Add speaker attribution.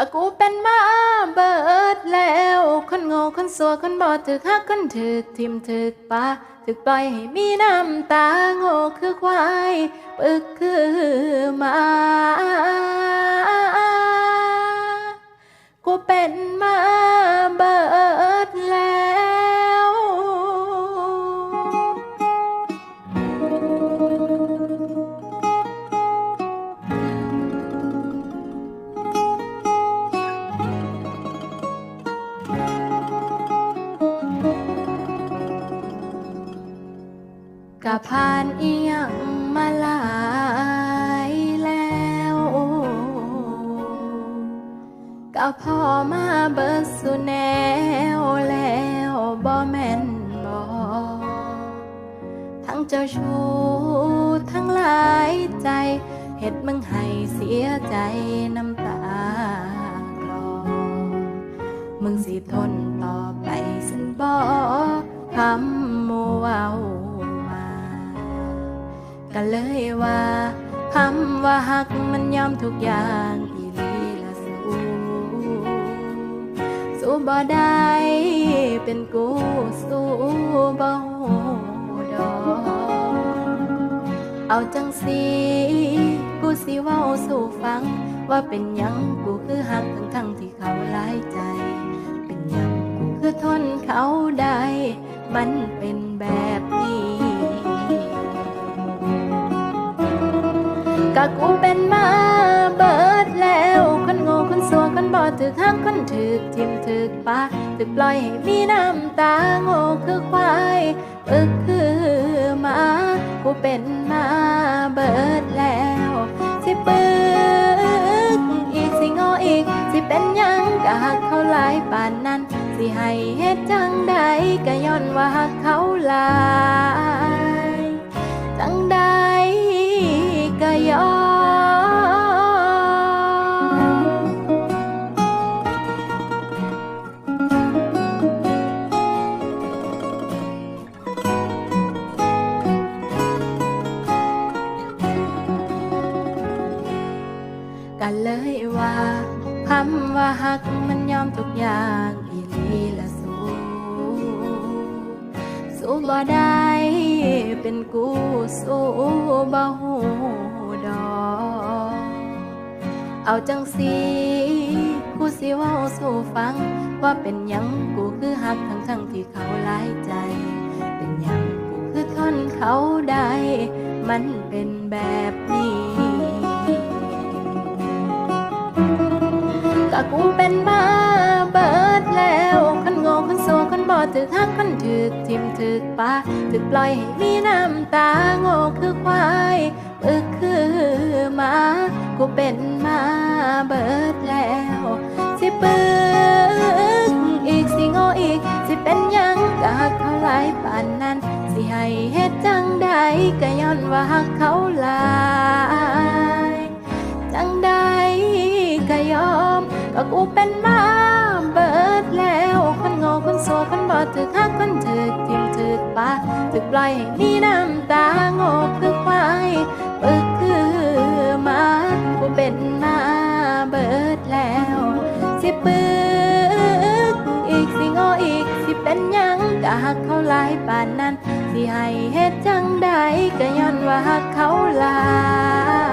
Speaker 1: ก็กูเป็นมาเบิดแล้ว คนโง่คนสัวคนบอดถึกฮักคนถึกทิมถึกปาถึกปล่อยให้มีน้ำตาโง่คือควายปึกคือมา กูเป็นมา กะผ่านเอียงมาหลายแล้วก็พอมาเบิดสุแนวแล้วบ่แม่นบ่ทั้งเจ้าชู้ทั้งหลายใจเฮ็ดมึงให้เสียใจน้ำตาคลอมึงสิทนต่อไปสันบอคำมัวเว้ามา ก็เลยว่าคำว่าหักมันยอมทุกอย่างอีลีละสู้สู้บ่ได้เป็นกูสู้บ่ดอกเอาจังสีกูสิเว้าสู่ฟัง ว่าเป็นยังกูคือหักทั้งทั้งที่เขาหลายใจ เป็นยังกูคือทนเขาได้ มันเป็น กะกูเป็นมาเบิดแล้วคนโง่คนสัวคนบอดถึกหักคนถึกทิมถึกปาถึกปล่อยให้มีน้ำตาโง่คือควายปึกคือหมากูเป็นมาเบิดแล้วสิปึกอีกสิงออีกสิเป็นยังกะหักเขาหลายป่านนั้น สิให้เฮ็ดจังใดก็ย้อนว่าหักเขาหลายจังใด ก็ยอมกันเลยว่าคำว่าหักมันยอมทุกอย่างอีลีละสูสู้บ่ได้เป็นกูสู้บ่หู เอาจังสีกูสิว้าสู่ฟัง ว่าเป็นยังกูคือหักทั้งทั้งที่เขาหลายใจ เป็นยังกูคือทนเขาได้ มันเป็นแบบนี้ก็กูเป็นมาเบิดแล้วคนโง่คนสัวคนบอดถึกหักคนถึกทิมถึกปลาถึกปล่อยให้มีน้ำตาโง่คือควายปึกคือหมากูเป็นมา เบิดแล้ว สิปึกอีกสิโง่อีก สิเป็นยังกะหักเขาหลายป่านนั้น สิให้เฮ็ดจังใดก็ย้อนว่าหักเขาหลายจังใดก็ยอมก็กูเป็นมาเบิดแล้วคนโง่คนสัวคนบอดถึกหักคนถึกทิมถึกปาถึกปล่อยให้มีน้ำตาโง่คือควายปึกคือมากูเป็น ปึกอีกสิงออีกสิเป็นยังกะหักเขาหลายป่านนั้น สิให้เฮ็ดจังใดก็ย้อนว่าหักเขาหลาย